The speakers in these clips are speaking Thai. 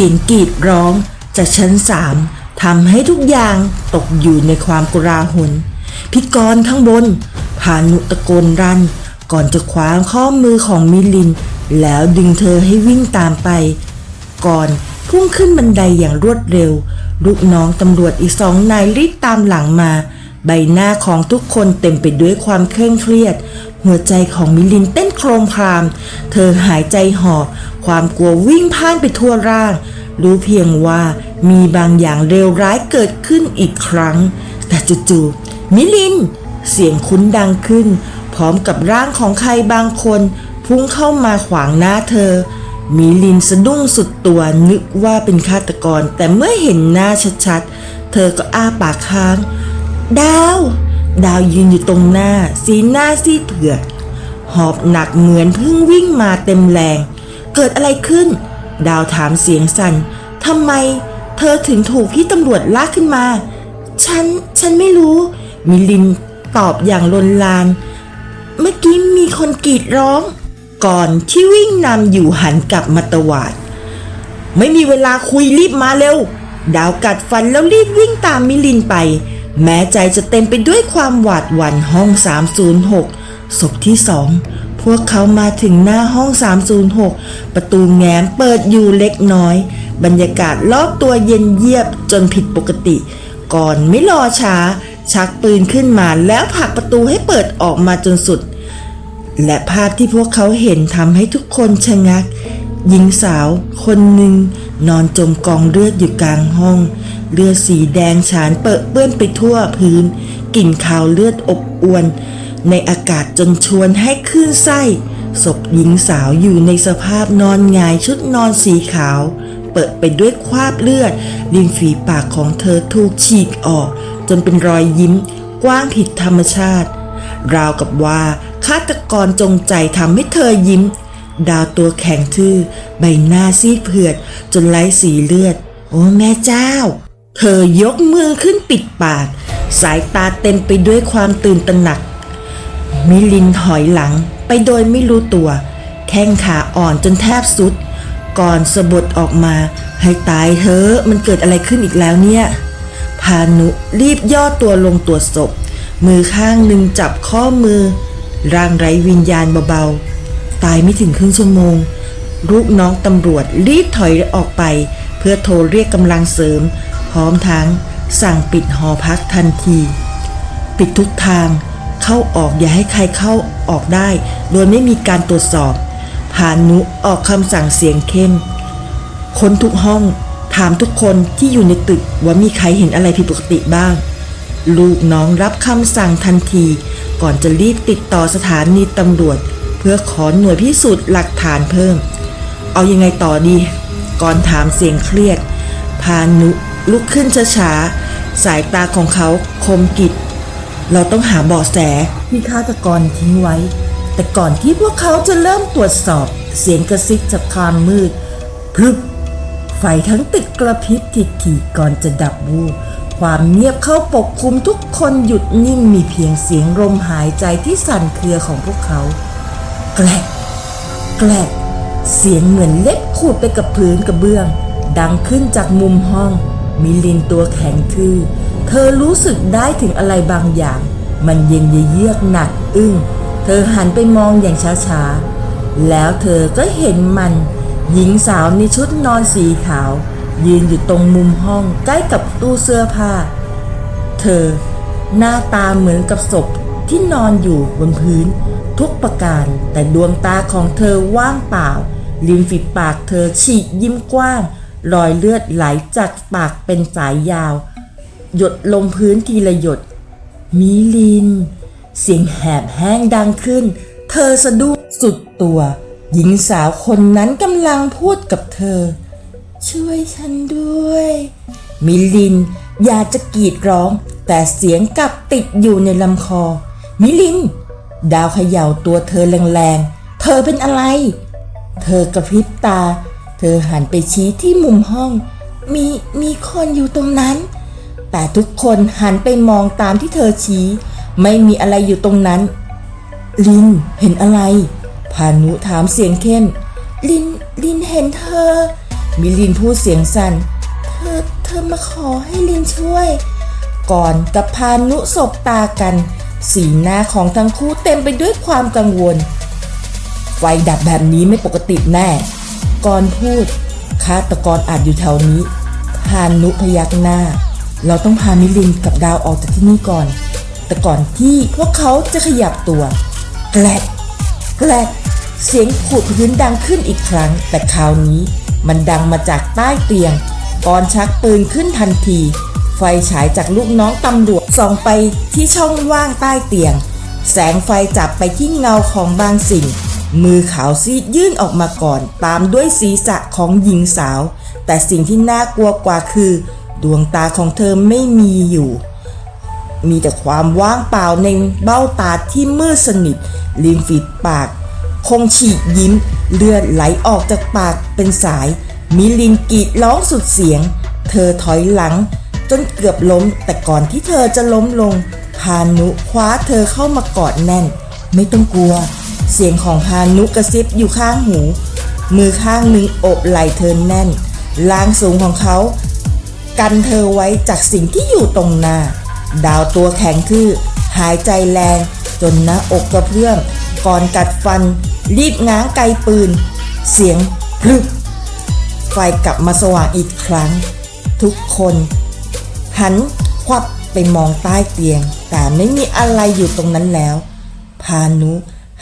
สียงกรีดร้องจากชั้นสามทำให้ทุกอย่างตกอยู่ในความกราหนพิกรข้างบนพานุตะโกนรัน ก่อนจะคว้าข้อมือของมิลิน แล้วดึงเธอให้วิ่งตามไป ก่อนพุ่งขึ้นบันไดอย่างรวดเร็ว ลูกน้องตำรวจอีกสองนายรีบตามหลังมา ใบหน้าของทุกคนเต็มไปด้วยความเคร่งเครียด หัวใจของมิลินเต้นโครมคราม เธอหายใจหอบ ความกลัววิ่งพ่านไปทั่วร่าง รู้เพียงว่ามีบางอย่างเลวร้ายเกิดขึ้นอีกครั้ง แต่จู่ๆมิลิน เสียงคุ้นดังขึ้น พร้อมกับร่างของใครบางคน พุ่งเข้ามาขวางหน้าเธอ มิลินสะดุ้งสุดตัวนึกว่าเป็นฆาตกร แต่เมื่อเห็นหน้าชัดๆ เธอก็อ้าปากค้าง ดาว ดาวยืนอยู่ตรงหน้า สีหน้าซีดเผือกหอบหนักเหมือนเพิ่งวิ่งมาเต็มแรง เกิดอะไรขึ้น ดาวถามเสียงสัน่นทำไม เธอถึงถูกพี่ตำรวจลากขึ้นมา ฉัน ฉันไม่รู้ มิลินตอบอย่างลนลาน เมื่อกี้มีคนกรีดร้อง ก่อนที่วิ่งนำอยู่หันกลับมาตวาด ไม่มีเวลาคุยรีบมาเร็ว ดาวกัดฟันแล้วรีบวิ่งตามมิลินไป แม้ใจจะเต็มไปด้วยความหวาดหวั่นห้อง 306 ศพที่สองพวกเขามาถึงหน้าห้อง 306 ประตูแง้มเปิดอยู่เล็กน้อย บรรยากาศรอบตัวเย็นเยียบจนผิดปกติ ก่อนไม่รอช้า ชักปืนขึ้นมาแล้วผลักประตูให้เปิดออกมาจนสุด และภาพที่พวกเขาเห็นทำให้ทุกคนชะงักหญิงสาวคนหนึ่ง นอนจมกองเลือดอยู่กลางห้อง เลือดสีแดงฉานเปอะเปื้อนไปทั่วพื้น กลิ่นคาวเลือดอบอวน ในอากาศจนชวนให้คลื่นไส้ศพหญิงสาวอยู่ในสภาพนอนงายชุดนอนสีขาว เปิดไปด้วยคราบเลือด ริมฝีปากของเธอถูกฉีกออก จนเป็นรอยยิ้ม กว้างผิดธรรมชาติ ราวกับว่าฆาตกรจงใจทำให้เธอยิ้ม ดาวตัวแข็งทื่อ ใบหน้าซีดเผือด จนไร้สีเลือด โอ้แม่เจ้า เธอยกมือขึ้นปิดปาก สายตาเต็มไปด้วยความตื่นตระหนัก มิลินถอยหลังไปโดยไม่รู้ตัว แข้งขาอ่อนจนแทบสุด ก่อนสะบดออกมา ให้ตายเถอมันเกิดอะไรขึ้นอีกแล้วเนี่ย พานุรีบย่อตัวลงตรวจศพ มือข้างหนึ่งจับข้อมือ ร่างไร้วิญญาณเบาๆ ตายไม่ถึงครึ่งชั่วโมง ลูกน้องตำรวจรีบถอยออกไป เพื่อโทรเรียกกำลังเสริม พร้อมทั้งสั่งปิดหอพักทันที ปิดทุกทางเข้าออกอย่าให้ใครเข้าออกได้ โดยไม่มีการตรวจสอบพานุออกคำสั่งเสียงเข้ม ค้นทุกห้อง ถามทุกคนที่อยู่ในตึกว่ามีใครเห็นอะไรผิดปกติบ้าง ลูกน้องรับคำสั่งทันที ก่อนจะรีบติดต่อสถานีตำรวจ เพื่อขอหน่วยพิสูจน์หลักฐานเพิ่ม เอายังไงต่อดี ก่อนถามเสียงเครียด พานุลุกขึ้นช้าๆ สายตาของเขาคมกิด เราต้องหาเบาะแสที่ฆาตกรทิ้งไว้ แต่ก่อนที่พวกเขาจะเริ่มตรวจสอบเสียงกระซิบจากความมืดพรึบไฟทั้งตึกกระพริบถี่ๆก่อนจะดับวูบความเงียบเข้าปกคลุมทุกคนหยุดนิ่งมีเพียงเสียงลมหายใจที่สั่นเครือของพวกเขา แกลกแกลกเสียงเหมือนเล็บขูดไปกับพื้นกระเบื้อง ดังขึ้นจากมุมห้อง มิลินตัวแข็งทื่อ เธอรู้สึกได้ถึงอะไรบางอย่าง มันเย็นเยือกหนักอึ้ง เธอหันไปมองอย่างช้าๆ แล้วเธอก็เห็นมัน หญิงสาวในชุดนอนสีขาว ยืนอยู่ตรงมุมห้องใกล้กับตู้เสื้อผ้า เธอหน้าตาเหมือนกับศพ ที่นอนอยู่บนพื้น ทุกประการ แต่ดวงตาของเธอว่างเปล่า ริมฝีปากเธอฉีกยิ้มกว้าง รอยเลือดไหลจากปากเป็นสายยาว หยดลงพื้นทีละหยด มิลิน เสียงแหบแห้งดังขึ้น เธอสะดุ้งสุดตัว หญิงสาวคนนั้นกำลังพูดกับเธอ ช่วยฉันด้วย มิลินอยากจะกรีดร้อง แต่เสียงกลับติดอยู่ในลำคอ มิลิน ดาวเขย่าตัวเธอแรงๆ เธอเป็นอะไร เธอกระพริบตา เธอหันไปชี้ที่มุมห้อง มีมีคนอยู่ตรงนั้น แต่ทุกคนหันไปมองตามที่เธอชี้ ไม่มีอะไรอยู่ตรงนั้น ลินเห็นอะไรพานุถามเสียงเข้ม ลินลินเห็นเธอ มิลินพูดเสียงสั่น เธอเธอมาขอให้ลินช่วย ก่อนกับพานุสบตากัน สีหน้าของทั้งคู่เต็มไปด้วยความกังวล ไฟดับแบบนี้ไม่ปกติแน่ ก่อนพูดฆาตกรอาจอยู่แถวนี้พานุพยักหน้า เราต้องพามิลินกับดาวออกจากที่นี่ก่อน แต่ก่อนที่พวกเขาจะขยับตัว แกลกแกลกเสียงขูดพื้นดังขึ้นอีกครั้ง แต่คราวนี้มันดังมาจากใต้เตียงก่อนชักปืนขึ้นทันที ไฟฉายจากลูกน้องตำรวจส่องไปที่ช่องว่างใต้เตียง แสงไฟจับไปที่เงาของบางสิ่ง มือขาวซีดยื่นออกมาก่อน ตามด้วยศีรษะของหญิงสาว แต่สิ่งที่น่ากลัวกว่าคือ ดวงตาของเธอไม่มีอยู่ มีแต่ความว่างเปล่าในเบ้าตาที่มืดสนิทริมฝีปาก คงฉีกยิ้ม เลือดไหลออกจากปากเป็นสาย มิลินกรีดร้องสุดเสียง เธอถอยหลัง จนเกือบล้ม แต่ก่อนที่เธอจะล้มลง พานุคว้าเธอเข้ามากอดแน่น ไม่ต้องกลัว เสียงของพานุกระซิบอยู่ข้างหู มือข้างหนึ่งโอบไหล่เธอแน่นลางสูงของเขา กันเธอไว้จากสิ่งที่อยู่ตรงหน้า ดาวตัวแข็งทื่อหายใจแรง จนหน้าอกกระเพื่อมก่อนกัดฟัน รีบง้างไกปืน เสียงพลึบไฟกลับมาสว่างอีกครั้ง ทุกคน หันควับไปมองใต้เตียง แต่ไม่มีอะไรอยู่ตรงนั้นแล้ว พานุ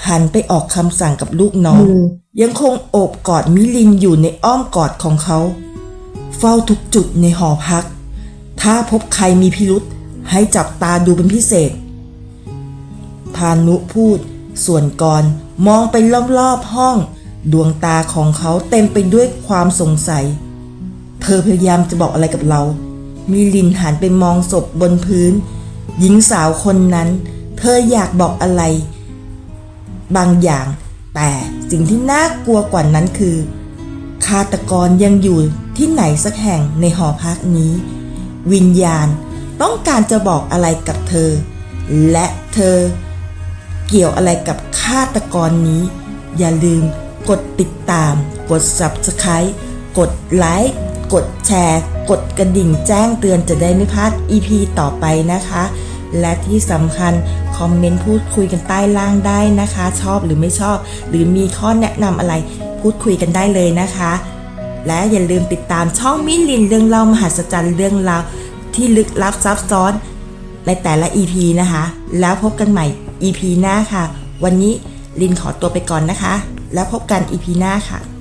หันไปออกคำสั่งกับลูกน้อง ยังคงโอบกอดมิลินอยู่ในอ้อมกอดของเขา เฝ้าทุกจุดในหอพัก ถ้าพบใครมีพิรุษให้จับตาดูเป็นพิเศษ พานุพูด ส่วนกรมองไปรอบๆห้อง ดวงตาของเขาเต็มไปด้วยความสงสัย เธอพยายามจะบอกอะไรกับเรา มิลินหันไปมองศพบนพื้น หญิงสาวคนนั้น เธออยากบอกอะไร บางอย่าง แต่สิ่งที่น่ากลัวกว่านั้นคือฆาตกรยังอยู่ที่ไหนสักแห่งในหอพักนี้ วิญญาณต้องการจะบอกอะไรกับเธอ และเธอ เกี่ยวอะไรกับฆาตกรนี้ อย่าลืมกดติดตาม กด Subscribe กดไลค์ กดแชร์ กดกระดิ่งแจ้งเตือนจะได้ไม่พลาด EP ต่อไปนะคะ และที่สำคัญคอมเมนต์พูดคุยกันใต้ล่างได้นะคะ ชอบหรือไม่ชอบ หรือมีข้อแนะนำอะไรพูดคุยกันได้เลยนะคะ และอย่าลืมติดตามช่องมิลินเรื่องเล่ามหัศจรรย์เรื่องราวที่ลึกลับซับซ้อนในแต่ละ EP นะคะ แล้วพบกันใหม่ EP หน้าค่ะ วันนี้ลินขอตัวไปก่อนนะคะ แล้วพบกัน EP หน้าค่ะ